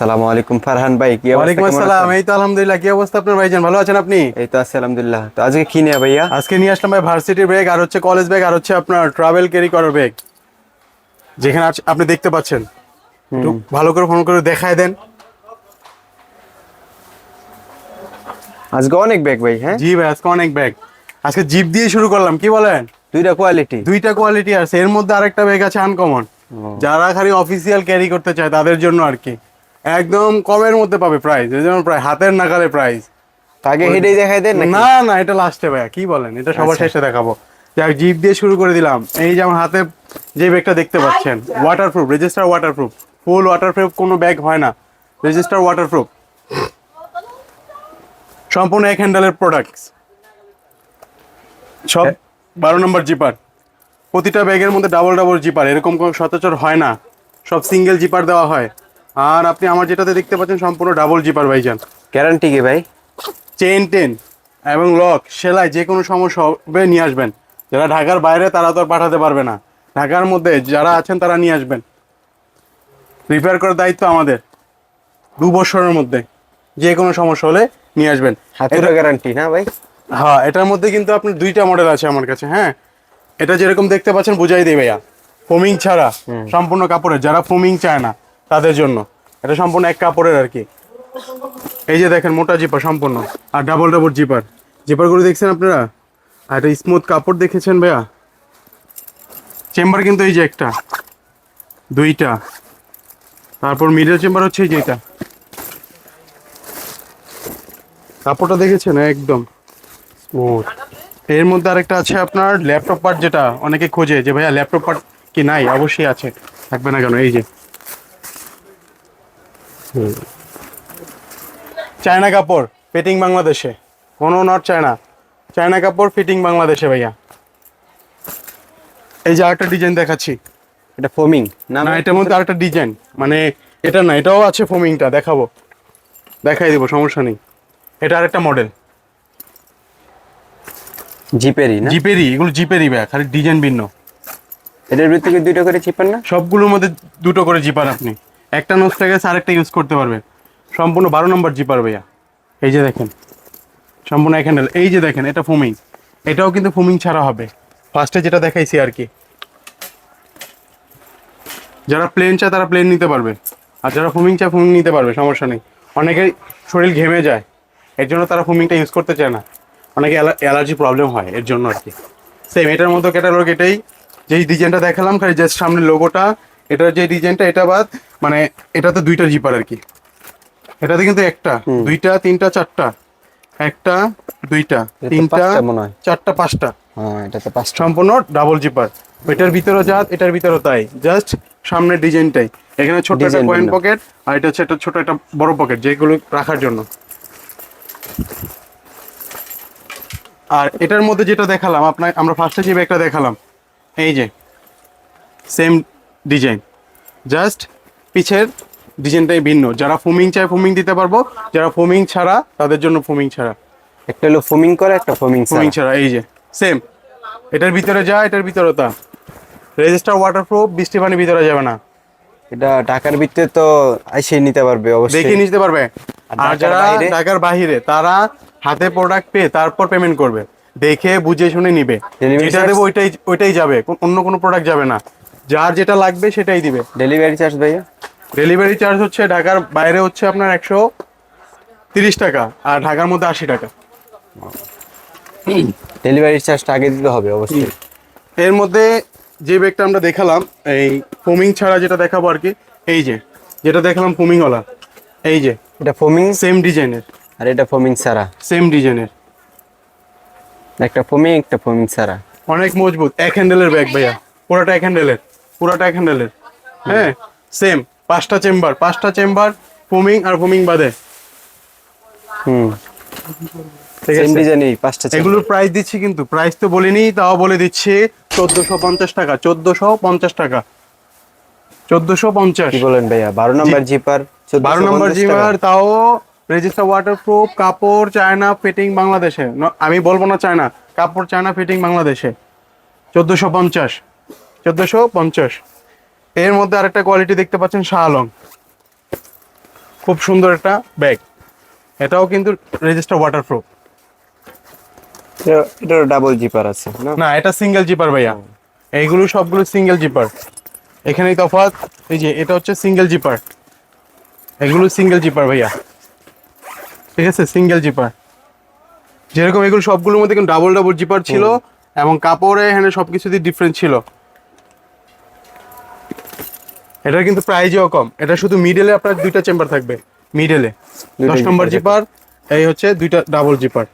সালামু আলাইকুম ফারহান ভাই কি অবস্থা? ওয়ালাইকুম আসসালাম? এই তো আলহামদুলিল্লাহ কি অবস্থা আপনার ভাইজান? ভালো আছেন আপনি? এই তো আছি আলহামদুলিল্লাহ। তো আজকে কি নিয়ে ভাইয়া? আজকে নিয়ে আসলাম ভাই ভার্সিটি ব্যাগ আর হচ্ছে কলেজ ব্যাগ আর হচ্ছে আপনার ট্রাভেল ক্যারি করার ব্যাগ যেখানে আপনি দেখতে পাচ্ছেন। ভালো করে ফোন করে দেখায় দেন। আজকে অনেক ব্যাগ ভাই হ্যাঁ? জি ভাই আজকে অনেক ব্যাগ আজকে জিপ দিয়ে শুরু করলাম কি বলেন? দুইটা কোয়ালিটি দুইটা কোয়ালিটি আছে। এর মধ্যে আরেকটা ব্যাগ আছে আনকমন যারা খালি অফিসিয়াল ক্যারি করতে চায় তাদের জন্য আর কি। একদম কমের মধ্যে পাবে প্রাইস যেমন প্রায় হাতের নাগালে প্রাইস আগে হেডেই দেখাই দেন না না এটা লাস্টে ভাইয়া কি বলেন? এটা সবার আচ্ছা। শেষে দেখাবো। যাক জিপ দিয়ে শুরু করে দিলাম। এই যে আমার হাতে যে ব্যাগটা দেখতে পাচ্ছেন waterproof register waterproof full waterproof কোনো ব্যাগ হয় না। রেজিস্টার ওয়াটারপ্রুফ সম্পূর্ণ এক হ্যান্ডেলের প্রোডাক্টস সব বারো নম্বর জিপার প্রতিটা ব্যাগের মধ্যে ডাবল ডাবল জিপার এরকম কোনো সচরাচর হয় না। সব সিঙ্গেল জিপার দেওয়া হয়। আর আপনি আমার যেটাতে দেখতে পাচ্ছেন সম্পূর্ণ ডাবল জিপার ভাইজান গ্যারান্টি কি ভাই? চেন টেন এবং লক সেলাই যে কোনো সমস্যা হবে নিয়ে আসবেন। যারা ঢাকার বাইরে তারা তো পাঠাতে পারবে না। ঢাকার মধ্যে যারা আছেন তারা নিয়ে আসবেন। রিপেয়ার করার দায়িত্ব আমাদের। দু বছরের মধ্যে যে কোনো সমস্যা হলে নিয়ে আসবেন। হাতুরা গ্যারান্টি না ভাই? হ্যাঁ এটার মধ্যে কিন্তু আপনার দুইটা মডেল আছে আমার কাছে হ্যাঁ? এটা যেরকম দেখতে পাচ্ছেন বুঝাই দিই ভাইয়া। ফোমিং ছাড়া সম্পূর্ণ কাপড়ের যারা ফোমিং চায় না। তাদের জন্য। এটা সম্পূর্ণ এক কাপড়ের আর কি। এই যে দেখেন, মোটা জিপার সম্পূর্ণ। আর ডাবল ডাবল জিপার। জিপারগুলো দেখছেন আপনারা? আর এটা স্মুথ কাপড় দেখেছেন ভাইয়া? চেম্বার কিন্তু এই যে একটা। দুইটা। তারপর মিডল চেম্বার হচ্ছে এই যে এটা। কাপড়টা দেখেছেন? একদম। স্মুথ এর মধ্যে আরেকটা আছে আপনার ল্যাপটপ পার্ট যেটা অনেকে খোঁজে যে, ভাইয়া ল্যাপটপ পার্ট কি নাই? অবশ্যই আছে। থাকবে না কেন? এই যে। চায়না কাপড় ফিটিং বাংলাদেশে। কোনো নট চায়না চায়না কাপড় ফিটিং বাংলাদেশে ভাইয়া। এই যে আরেকটা ডিজাইন দেখাচ্ছি। এটা ফোমিং না? না? এটার মধ্যে আরেকটা ডিজাইন মানে এটা না এটাও আছে ফোমিংটা দেখাবো। দেখাই দেবো সমস্যা নেই। এটা আরেকটা মডেল জিপেরি না? জিপেরই এগুলো জিপেরই ব্যাগ খালি ডিজাইন ভিন্ন। এটার ভিতরে দুটো করে চিপান না? সবগুলোর মধ্যে দুটো করে জিপার আপনি। একটা গেছে আরেকটা ইউজ করতে পারবেন সম্পূর্ণ বারো নম্বর জিপার ভাইয়া। এই যে দেখেন, সম্পূর্ণ এক হ্যান্ডেল এই যে দেখেন, এটা ফোমিং এটাও কিন্তু ফোমিং ছাড়া হবে। ফার্স্টে যেটা দেখাইছি আর কি। যারা প্লেন চায় তারা প্লেন নিতে পারবে। আর যারা ফোমিং চায় ফোমিং নিতে পারবে, সমস্যা নেই। অনেকের শরীর ঘেমে যায়। এর জন্য তারা ফোমিংটা ইউজ করতে চায় না। অনেকে অ্যালার্জি প্রবলেম হয় এর জন্য আর কি। সেম এটার মতো ক্যাটালগ এটাই। যেই ডিজাইনটা দেখালাম, খালি জাস্ট সামনে লোগোটা এটার যে ডিজাইনটা এটা বাদ মানে এটাতে দুইটা জিপার আর কি। এটাতে কিন্তু একটা দুইটা তিনটা চারটা। একটা দুইটা তিনটা। চারটা পাঁচটা। হ্যাঁ পাঁচটা। সম্পূর্ণ ডাবল জিপার এটার ভিতরে যা এটার ভিতরে তাই। জাস্ট সামনের ডিজাইনটাই। এখানে ছোট একটা কয়েন পকেট আর এটা হচ্ছে একটা ছোট একটা বড় পকেট যেগুলো রাখার জন্য। আর এটার মধ্যে যেটা দেখালাম আপনার আমরা ফার্স্টে যে ব্যাগটা দেখালাম এই যে সেম ডিজাইন। জাস্ট পিছের ডিজাইনটাই ভিন্ন। যারা ফোমিং চায় ফোমিং দিতে পারব যারা ফোমিং ছাড়া তাদের জন্য ফোমিং ছাড়া। একটা হলো ফোমিং করে একটা ফোমিং ফোমিং ছাড়া এই যে সেম। এটার ভিতরে যা এটার ভিতরে তা। রেজিস্টার ওয়াটারপ্রুফ বৃষ্টি পানি ভিতরে যাবে না। এটা ঢাকার ভিতরে তো আইসে নিতে পারবে অবশ্যই। দেখে নিতে পারবে। আর যারা বাইরে? ঢাকার বাহিরে তারা হাতে প্রোডাক্ট পেয়ে তারপর পেমেন্ট করবে। দেখে বুঝে শুনে নিবে। যেটা দেবো ওইটাই ওইটাই যাবে। অন্য কোনো প্রোডাক্ট যাবে না। যার যেটা লাগবে সেটাই দিবে। ডেলিভারি চার্জ ভাইয়া? ডেলিভারি চার্জ হচ্ছে ঢাকার বাইরে হচ্ছে আপনার একশো তিরিশ টাকা আর ঢাকার মধ্যে আশি টাকা। ডেলিভারি চার্জটা আগে দিতে হবে অবশ্যই। এর মধ্যে যে ব্যাগটা আমরা দেখালাম এই ফোমিং ছাড়া যেটা দেখাবো আর কি এই যে যেটা দেখালাম ফোমিংওয়ালা এই যে এটা ফোমিং? সেম ডিজাইনের। আর এটা ফোমিং ছাড়া? সেম ডিজাইনের। একটা ফোমিং একটা ফোমিং ছাড়া। অনেক মজবুত এক হ্যান্ডেলের ব্যাগ ভাইয়া পুরোটা এক হ্যান্ডেলের পুরাটা এক হ্যান্ডেলের হ্যাঁ সেম পাঁচটা চেম্বার পাঁচটা চেম্বার ফোমিং আর ফোমিং বাদে। হুম। এগুলোর প্রাইস দিচ্ছি কিন্তু প্রাইস তো বলিনি তাও বলে দিচ্ছি চোদ্দশো পঞ্চাশ টাকা চোদ্দশো পঞ্চাশ টাকা। চোদ্দশো পঞ্চাশ। বলেন ভাইয়া? বারো নম্বর জিপার বারো নম্বর জিমার তাও রেজিস্টার ওয়াটারপ্রুফ কাপড় চায়না ফিটিং বাংলাদেশে। ন- আমি বলব না চায়না কাপড় চায়না ফিটিং বাংলাদেশে। চোদ্দোশো পঞ্চাশ। চোদ্দোশো পঞ্চাশ। এর মধ্যে আরেকটা কোয়ালিটি দেখতে পাচ্ছেন শাহ আলম খুব সুন্দর একটা ব্যাগ এটাও কিন্তু রেজিস্টার ওয়াটারপ্রুফ এটা ডাবল জিপার আছে না? না এটা সিঙ্গেল জিপার ভাইয়া। এইগুলো সবগুলো সিঙ্গেল জিপার এখানেই তফাৎ এই যে এটা হচ্ছে সিঙ্গেল জিপার এগুলো সিঙ্গেল জিপার ভাইয়া। ঠিক আছে সিঙ্গেল জিপার যেরকম এগুলো সবগুলোর মধ্যে কিন্তু ডাবল ডাবল জিপার ছিল এবং কাপড়ে এখানে সবকিছুতেই ডিফারেন্ট ছিল। এটার কিন্তু প্রাইজও কম। এটা শুধু মিডলে আপনার দুইটা চেম্বার থাকবে। মিডলে দশ নম্বর জিপার এই হচ্ছে দুইটা ডাবল জিপার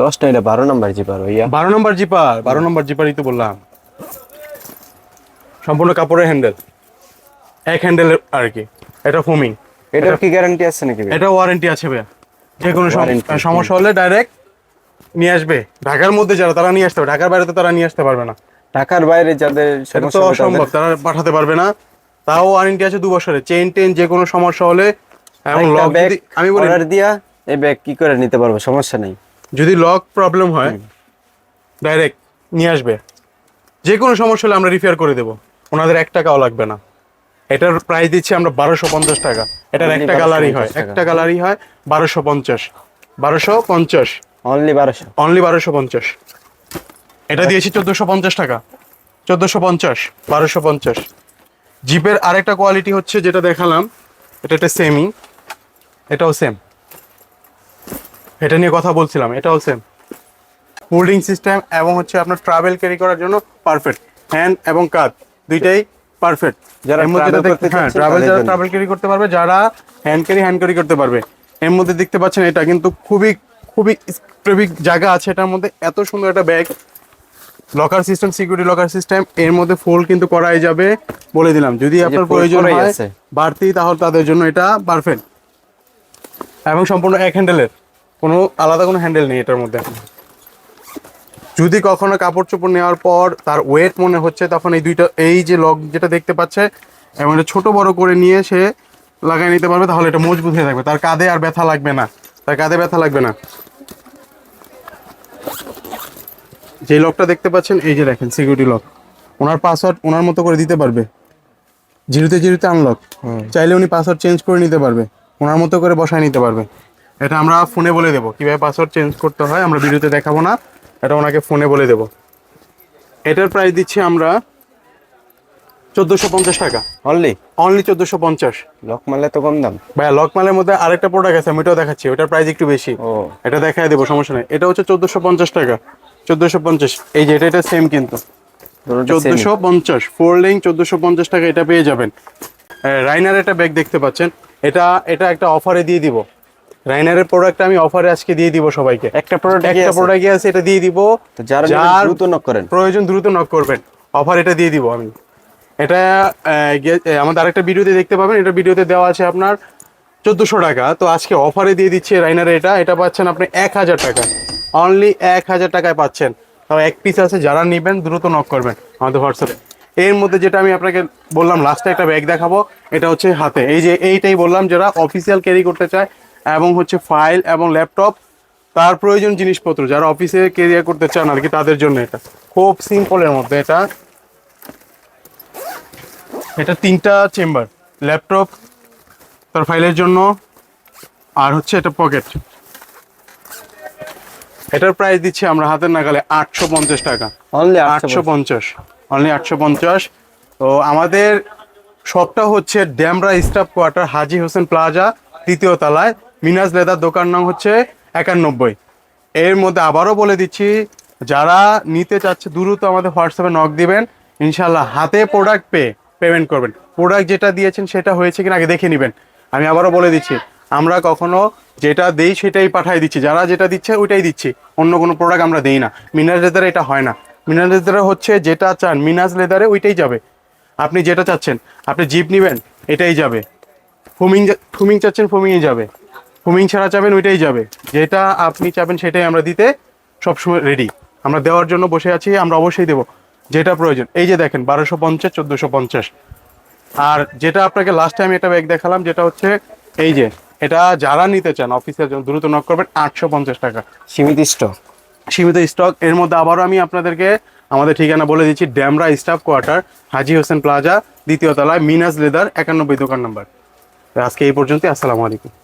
দশটা এটা বারো নাম্বার জিপার ভাইয়া। বারো নম্বর জিপার বারো নম্বর জিপারই তো বললাম। সম্পূর্ণ কাপড়ের হ্যান্ডেল এক হ্যান্ডেলের আর কি। এটা ফোমিং এটা কি গ্যারান্টি আছে নাকি এটা ওয়ারেন্টি আছে ভাইয়া। যে কোনো সমস্যা হলে ডাইরেক্ট নিয়ে আসবে। ঢাকার মধ্যে যারা তারা নিয়ে আসতে হবে ঢাকার বাইরে তো তারা নিয়ে আসতে পারবে না। ঢাকার বাইরে যাদের তো অসম্ভব তারা পাঠাতে পারবে না। তাও ওয়ারেন্টি আছে দু বছরের। চেইন টেন যে কোনো সমস্যা হলে এবং লক আমি বলি অর্ডার দিয়া এই ব্যাগ কি করে নিতে পারব? সমস্যা নেই। যদি লক প্রবলেম হয় ডাইরেক্ট নিয়ে আসবে। যে কোনো সমস্যা হলে আমরা রিপেয়ার করে দেবো। ওনাদের এক টাকাও লাগবে না। এটার প্রাইস দিচ্ছি আমরা বারোশো পঞ্চাশ টাকা। এটার একটা কালারই হয়। একটা কালারই হয় বারোশো পঞ্চাশ। বারোশো পঞ্চাশ। অনলি বারোশো। অনলি বারোশো পঞ্চাশ। এটা দিয়েছি চোদ্দোশো পঞ্চাশ টাকা। চোদ্দোশো পঞ্চাশ বারোশো পঞ্চাশ। জিপের আরেকটা কোয়ালিটি হচ্ছে যেটা দেখালাম এটা একটা সেমি এটাও সেম এটা নিয়ে কথা বলছিলাম এটাও সেম হোল্ডিং সিস্টেম এবং হচ্ছে আপনার ট্রাভেল ক্যারি করার জন্য পারফেক্ট হ্যান্ড এবং কাঁধ দুইটাই পারফেক্ট যারা এর মধ্যে হ্যাঁ ট্রাভেল যারা ট্রাভেল ক্যারি করতে পারবে যারা হ্যান্ড ক্যারি হ্যান্ড ক্যারি করতে পারবে। এর মধ্যে দেখতে পাচ্ছেন এটা কিন্তু খুবই খুবই স্পেসিফিক জায়গা আছে এটার মধ্যে। এত সুন্দর একটা bag locker system security locker system এর মধ্যে ফোল্ড কিন্তু করাই যাবে বলে দিলাম। যদি আপনার প্রয়োজন হয় বাড়তি তাহলে তাদের জন্য এটা পারফেক্ট এবং সম্পূর্ণ এক হ্যান্ডেলের কোনো আলাদা কোনো হ্যান্ডেল নেই এটার মধ্যে। যদি কখনো কাপড় চোপড় নেওয়ার পর তার ওয়েট মনে হচ্ছে তখন এই দুইটা এই যে লক যেটা দেখতে পাচ্ছে এবং এটা ছোট বড় করে নিয়ে সে লাগাই নিতে পারবে তাহলে এটা মজবুত হয়ে থাকবে। তার কাঁধে আর ব্যথা লাগবে না। তার কাঁধে ব্যথা লাগবে না। যে লকটা দেখতে পাচ্ছেন এই যে দেখেন সিকিউরিটি লক ওনার পাসওয়ার্ড ওনার মতো করে দিতে পারবে। জিরোতে জিরোতে আনলক চাইলে উনি পাসওয়ার্ড চেঞ্জ করে নিতে পারবে। ওনার মতো করে বসায় নিতে পারবে। এটা আমরা ফোনে বলে দেবো। কীভাবে পাসওয়ার্ড চেঞ্জ করতে হয় আমরা ভিডিওতে দেখাবো না। এটা ওনাকে ফোনে বলে দেবো। এটার প্রাইস দিচ্ছি আমরা চোদ্দোশো পঞ্চাশ টাকা। অনলি অনলি চোদ্দোশো পঞ্চাশ। লক মারলে তো কম দাম। ভাইয়া লকমালের মধ্যে আরেকটা প্রোডাক্ট আছে আমি ওটাও দেখাচ্ছি। ওটার প্রাইস একটু বেশি। ও। এটা দেখাই দেবো সমস্যা নেই। এটা হচ্ছে চোদ্দোশো পঞ্চাশ টাকা। চোদ্দোশো পঞ্চাশ। এই যে এটা এটা সেম কিন্তু। চোদ্দোশো পঞ্চাশ ফোর লিং চোদ্দোশো পঞ্চাশ টাকা এটা পেয়ে যাবেন। রাইনার একটা ব্যাগ দেখতে পাচ্ছেন। এটা এটা একটা অফারে দিয়ে দিব। রাইনারের প্রোডাক্ট আমি অফারে আজকে দিয়ে দিব সবাইকে। একটা প্রোডাক্ট একটা প্রোডাক্ট আছে এটা দিয়ে দিব। যারা দ্রুত নক করেন। প্রয়োজন দ্রুত নক করবেন। অফার এটা দিয়ে দিব আমি। এটা আমাদের আরেকটা ভিডিওতে দেখতে পাবেন। এটা ভিডিওতে দেওয়া আছে আপনার চোদ্দোশো টাকা। তো আজকে অফারে দিয়ে দিচ্ছে রাইনারে এটা। এটা পাচ্ছেন আপনি এক হাজার টাকা। অনলি এক হাজার টাকায় পাচ্ছেন। তাও এক পিস আছে, যারা নেবেন দ্রুত নক করবেন আমাদের হোয়াটসঅ্যাপে এর মধ্যে যেটা আমি আপনাকে বললাম লাস্টে একটা ব্যাগ দেখাবো, এটা হচ্ছে হাতে। এই যে এইটাই বললাম, যারা অফিসিয়াল ক্যারি করতে চায় এবং হচ্ছে ফাইল এবং ল্যাপটপ তার প্রয়োজন জিনিসপত্র। যারা অফিসে ক্যারিয়ার করতে চান আর কি, তাদের জন্য এটা। খুব সিম্পলের মধ্যে এটা। এটা তিনটা চেম্বার ল্যাপটপ তার ফাইলের জন্য, আর হচ্ছে এটা পকেট এটার প্রাইস দিচ্ছি আমরা হাতের নাগালে আটশো পঞ্চাশ টাকা। অনলি আটশো পঞ্চাশ। অনলি আটশো পঞ্চাশ। তো আমাদের শপটা হচ্ছে Demra staff quarter Haji Hossain plaza তৃতীয় তলায়। মিনাজ লেদার দোকান নাম হচ্ছে একানব্বই। এর মধ্যে আবারও বলে দিচ্ছি যারা নিতে চাচ্ছে দ্রুত আমাদের হোয়াটসঅ্যাপে নক দিবেন। ইনশাল্লাহ হাতে প্রোডাক্ট পেয়ে পেমেন্ট করবেন। প্রোডাক্ট যেটা দিয়েছেন সেটা হয়েছে কিনা আগে দেখে নেবেন। আমি আবারও বলে দিচ্ছি আমরা কখনো যেটা দেই সেটাই পাঠাই দিচ্ছি। যারা যেটা দিচ্ছে ওইটাই দিচ্ছি। অন্য কোনো প্রোডাক্ট আমরা দেই না। মিনাজ লেদারে এটা হয় না। মিনাজ লেদারে হচ্ছে যেটা চান মিনাজ লেদারে ওইটাই যাবে। আপনি যেটা চাচ্ছেন, আপনি জিপ নেবেন, এটাই যাবে। ফুমিং ফুমিং চাচ্ছেন ফুমিংয়ে যাবে। ফুমিং ছাড়া চাবেন, ওইটাই যাবে। যেটা আপনি চাবেন, সেটাই আমরা দিতে সবসময় রেডি আমরা দেওয়ার জন্য বসে আছি, আমরা অবশ্যই দেবো। যেটা প্রয়োজন। এই যে দেখেন, বারোশো পঞ্চাশ, চোদ্দোশো পঞ্চাশ। আর যেটা আপনাকে লাস্ট টাইম এটা ব্যাগ দেখালাম, যেটা হচ্ছে এই যে এটা যারা নিতে চান অফিসের জন্য দ্রুত নক করবেন আটশো পঞ্চাশ টাকা। সীমিত স্টক সীমিত স্টক এর মধ্যে আবারও আমি আপনাদেরকে আমাদের ঠিকানা বলে দিচ্ছি Demra staff quarter Haji Hossain plaza দ্বিতীয় তলায় মিনাজ লেদার একানব্বই দোকান নাম্বার। আজকে এই পর্যন্ত আসসালামু আলাইকুম।